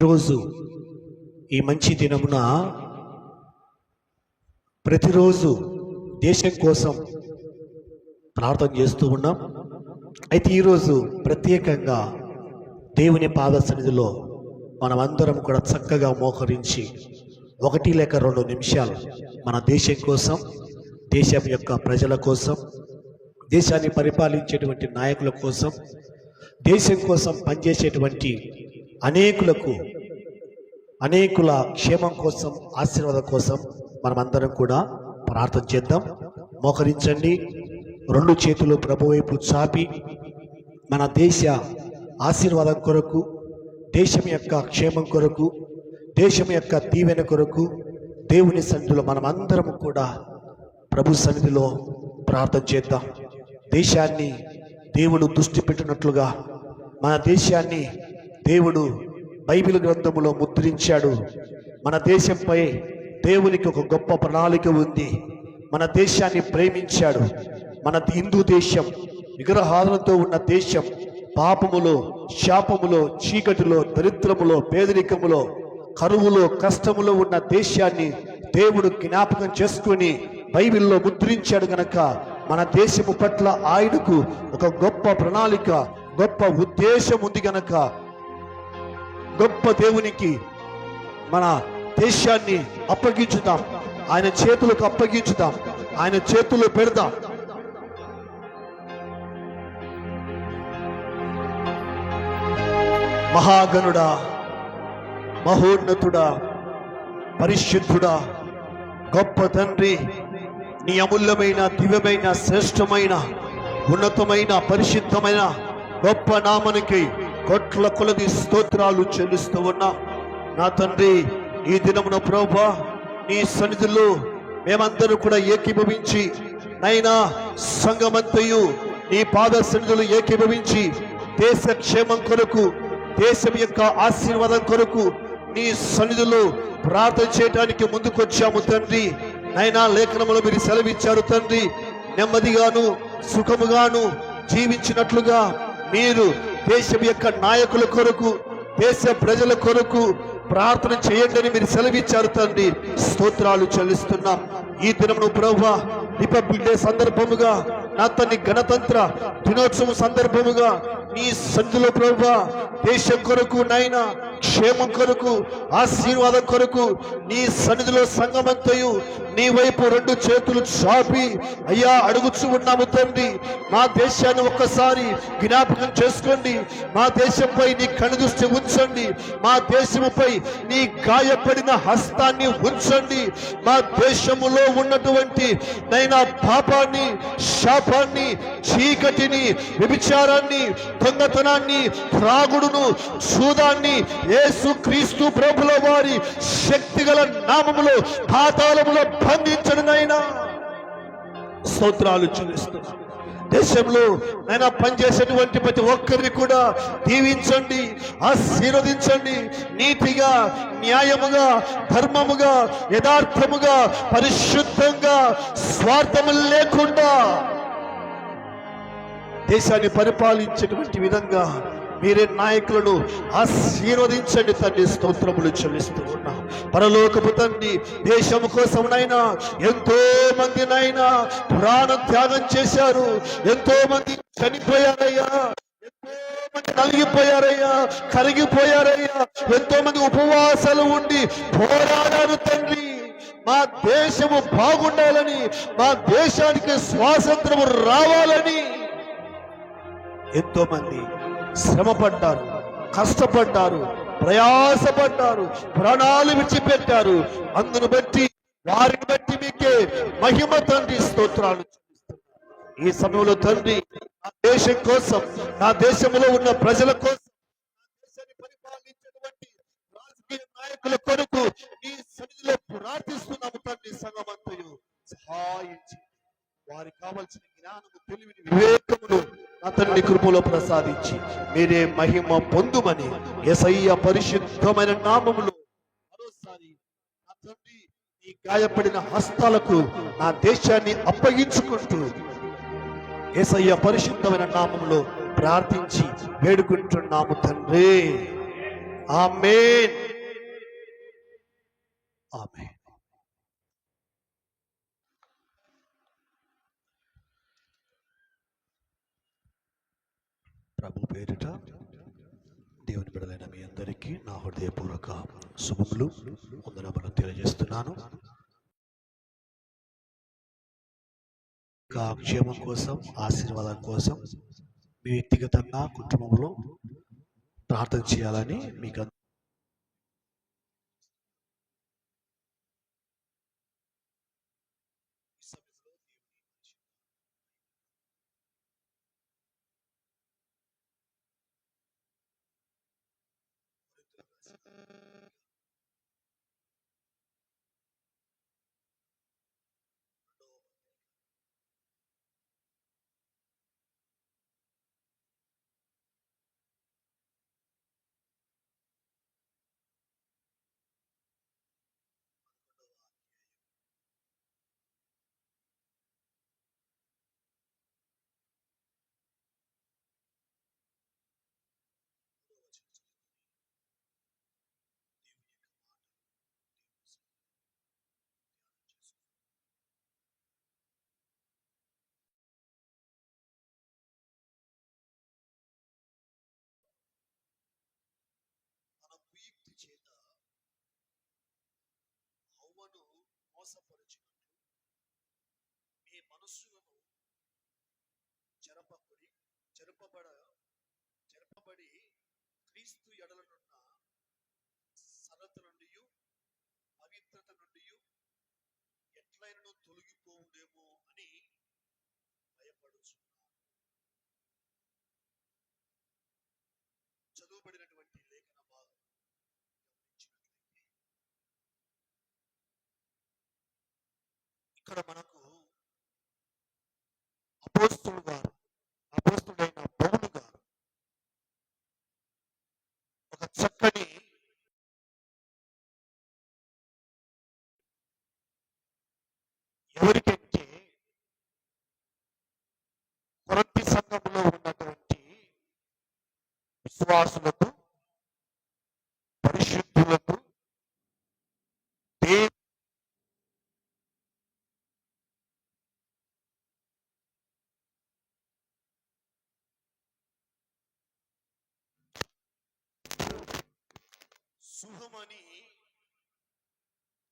రోజు ఈ మంచి దినమున ప్రతిరోజు దేశం కోసం ప్రార్థన చేస్తూ ఉన్నాం. అయితే ఈరోజు ప్రత్యేకంగా దేవుని పాద సన్నిధిలో మనమందరం కూడా చక్కగా మోకరించి ఒకటి లేక రెండు నిమిషాలు మన దేశం కోసం దేశం యొక్క ప్రజల కోసం దేశాన్ని పరిపాలించేటువంటి నాయకుల కోసం దేశం కోసం పనిచేసేటువంటి అనేకులకు అనేకుల క్షేమం కోసం ఆశీర్వాదం కోసం మనమందరం కూడా ప్రార్థన చేద్దాం. మోకరించండి. రెండు చేతులు ప్రభు వైపు చాపి మన దేశ ఆశీర్వాదం కొరకు దేశం యొక్క క్షేమం కొరకు దేశం యొక్క దీవెన కొరకు దేవుని సన్నిధిలో మనమందరం కూడా ప్రభు సన్నిధిలో ప్రార్థన చేద్దాం. దేశాన్ని దేవుడు దృష్టి పెట్టినట్లుగా మన దేశాన్ని దేవుడు బైబిల్ గ్రంథములో ముద్రించాడు. మన దేశంపై దేవునికి ఒక గొప్ప ప్రణాళిక ఉంది. మన దేశాన్ని ప్రేమించాడు. మన హిందూ దేశం విగ్రహాలతో ఉన్న దేశం పాపములో శాపములో చీకటిలో దరిద్రములో పేదరికములో కరువులో కష్టములో ఉన్న దేశాన్ని దేవుడు జ్ఞాపకం చేసుకొని బైబిల్లో ముద్రించాడు గనక మన దేశము పట్ల ఆయనకు ఒక గొప్ప ప్రణాళిక గొప్ప ఉద్దేశం ఉంది గనక గొప్ప దేవునికి మన దేశాన్ని అప్పగించుదాం. ఆయన చేతులకు అప్పగించుదాం. ఆయన చేతుల్లో పెడదాం. మహాగనుడా మహోన్నతుడా పరిశుద్ధుడా గొప్ప తండ్రి నీ అమూల్యమైన దివ్యమైన శ్రేష్టమైన ఉన్నతమైన పరిశుద్ధమైన గొప్ప నామనికి కొట్ల కొలది స్తోత్రాలు చెల్లిస్తూ ఉన్నా. నా తండ్రి ఈ దినమున ప్రభా నీ సన్నిధిలో మేమందరూ కూడా ఏకీభవించి నైనా సంగమంతయు నీ పాద సన్నిధులు ఏకీభవించి దేశ క్షేమం కొరకు దేశం యొక్క ఆశీర్వాదం కొరకు నీ సన్నిధిలో ప్రార్థన చేయడానికి ముందుకొచ్చాము తండ్రి. నైనా లేఖనములు మీరు సెలవిచ్చారు తండ్రి. నెమ్మదిగాను సుఖముగాను జీవించినట్లుగా మీరు దేశం యొక్క నాయకుల కొరకు దేశ ప్రజల కొరకు ప్రార్థన చేయండి అని మీరు సెలవిచ్చారు తండ్రి. స్తోత్రాలు చెల్లిస్తున్నాం. ఈ దినమును ప్రభు రిపబ్లిక్ డే సందర్భముగా నా తన్ని గణతంత్ర దినోత్సవం సందర్భముగా నీ సంధిలో ప్రభు దేశం కొరకు నైనా క్షేమం కొరకు ఆశీర్వాదం కొరకు నీ సన్నిధిలో సంగమంతయు నీ వైపు రెండు చేతులు చాపి అయ్యా అడుగుచు ఉన్నాము తండ్రి. మా దేశాన్ని ఒక్కసారి జ్ఞాపకం చేసుకోండి. మా దేశంపై నీ కనుదృష్టి ఉంచండి. మా దేశముపై నీ గాయపడిన హస్తాన్ని ఉంచండి. మా దేశములో ఉన్నటువంటి నైనా పాపాన్ని శాపాన్ని చీకటిని వ్యభిచారాన్ని దొంగతనాన్ని త్రాగుడును సూదాన్ని యేసు క్రీస్తు ప్రభుల వారి శక్తిగల నామములో పాతాళములో బంధించడనైనా స్తోత్రాలు చూపిస్తున్నా దేశంలో నైనా పనిచేసేటువంటి ప్రతి ఒక్కరిని కూడా దీవించండి ఆశీర్వదించండి. నీతిగా న్యాయముగా ధర్మముగా యథార్థముగా పరిశుద్ధంగా స్వార్థము లేకుండా దేశాన్ని పరిపాలించేటువంటి విధంగా మీరే నాయకులను ఆశీర్వదించండి తండ్రి స్తోత్రములు చెల్లిస్తూ ఉన్నాం. పరలోకపు తండ్రి దేశం కోసమునైనా ఎంతో మంది నైనా ప్రాణ త్యాగం చేశారు. ఎంతో మంది చనిపోయారయ్యా. కలిగిపోయారయ్యా నలిగిపోయారయ్యా. కరిగిపోయారయ్యా. ఎంతో మంది ఉపవాసాలు ఉండి పోరాడారు తండ్రి. మా దేశము బాగుండాలని మా దేశానికి స్వాతంత్రము రావాలని ఎంతో మంది శ్రమపడ్డారు కష్టపడ్డారు ప్రయాసపడ్డారు ప్రాణాలు విడిచిపెట్టారు. అందును బట్టి వారిని బట్టి మీకే మహిమ తండ్రి స్తోత్రాలు ఈ సమయంలో తండ్రి నా దేశం కోసం నా దేశంలో ఉన్న ప్రజల కోసం రాజకీయ నాయకుల కొరకు నీ సన్నిధిలో ప్రార్థిస్తున్నాము తండ్రి సంగమంతయు సహాయించి వారికి కావలసిన జ్ఞానము తెలివిని తండ్రి కృపలో ప్రసాదించి మీరే మహిమ పొందుమని ఎసయ్య పరిశుద్ధమైన నామములో మరోసారి నా తండ్రి ఈ గాయపడిన హస్తాలకు నా దేశాన్ని అప్పగించుకుంటూ ఏసయ్య పరిశుద్ధమైన నామములో ప్రార్థించి వేడుకుంటున్నాము తండ్రి. ఆమెన్. ఆమెన్. ప్రభు పేరిట దేవుని బిడలైన మీ అందరికీ నా హృదయపూర్వక శుభములు వందనములు తెలియజేస్తున్నాను. క్షేమం కోసం ఆశీర్వాదం కోసం మీ వ్యక్తిగతంగా కుటుంబంలో ప్రార్థన చేయాలని మీకు మోసపరచినట్లు మీ మనస్సులను చెరపబడి చెరపబడ చెరపబడి క్రీస్తు ఎడలనున్న సరత నుండి పవిత్రత నుండి ఎట్లయినను తొలగిపోవునేమో అని భయపడుచున్నాను ఇక్కడ మనకు అపోస్తులు గారు అపోస్తుడైన పౌలు గారు ఒక చక్కని ఎవరికంటే కొరటి సంఘంలో ఉన్నటువంటి విశ్వాసులకు శుభమని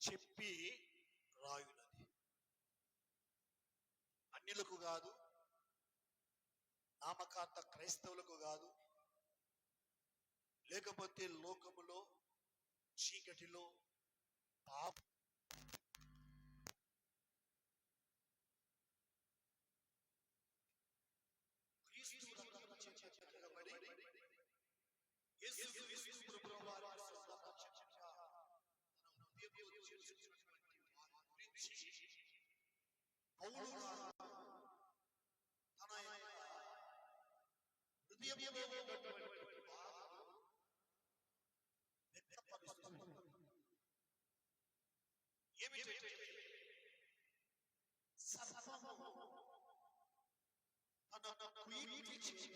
చెప్పి రాయునది. అన్యులకు కాదు నామకార్థ క్రైస్తవులకు కాదు లేకపోతే లోకములో చీకటిలో పాప క్రీస్తు పౌలు గారు తన యొక్క హృదయంలో ఉన్నటువంటి బాధను వ్యక్తపరుస్తున్నాడు. ఏమిటంటే సర్వము తన కుయుక్తి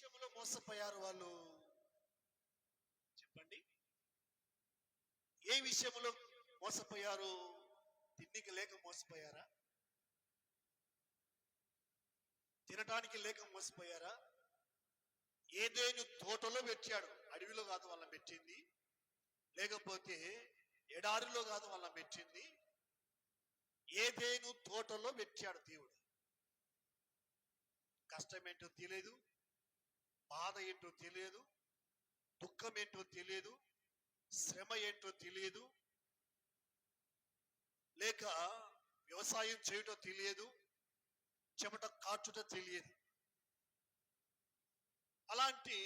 విషయంలో మోసపోయారు వాళ్ళు? చెప్పండి. ఏ విషయంలో మోసపోయారు? తిండికి లేక మోసపోయారా? తినటానికి లేక మోసపోయారా? ఏదేను తోటలో పెట్టాడు? అడవిలో కాదు వాళ్ళని పెట్టింది. లేకపోతే ఎడారిలో కాదు వాళ్ళని పెట్టింది. ఏదేను తోటలో పెట్టాడు దేవుడు? కష్టం ఏంటో తెలియదు. బాధ ఏంటో తెలియదు దుఃఖం ఏంటో తెలియదు శ్రమ ఏంటో తెలియదు లేక వ్యవసాయం చేయటం తెలియదు చెమట కాచుట తెలియదు. అలాంటి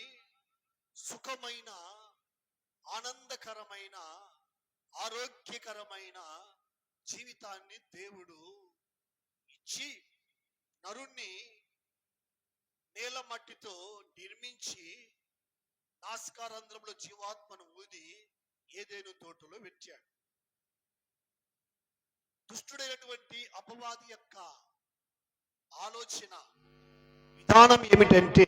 సుఖమైన ఆనందకరమైన ఆరోగ్యకరమైన జీవితాన్ని దేవుడు ఇచ్చి నరుణ్ణి నేల మట్టితో నిర్మించి నాస్కారంధ్రంలో జీవాత్మను ఊది ఏదేను తోటలో పెట్టాడు. దుష్టుడైనటువంటి అపవాది యొక్క ఆలోచన విధానం ఏమిటంటే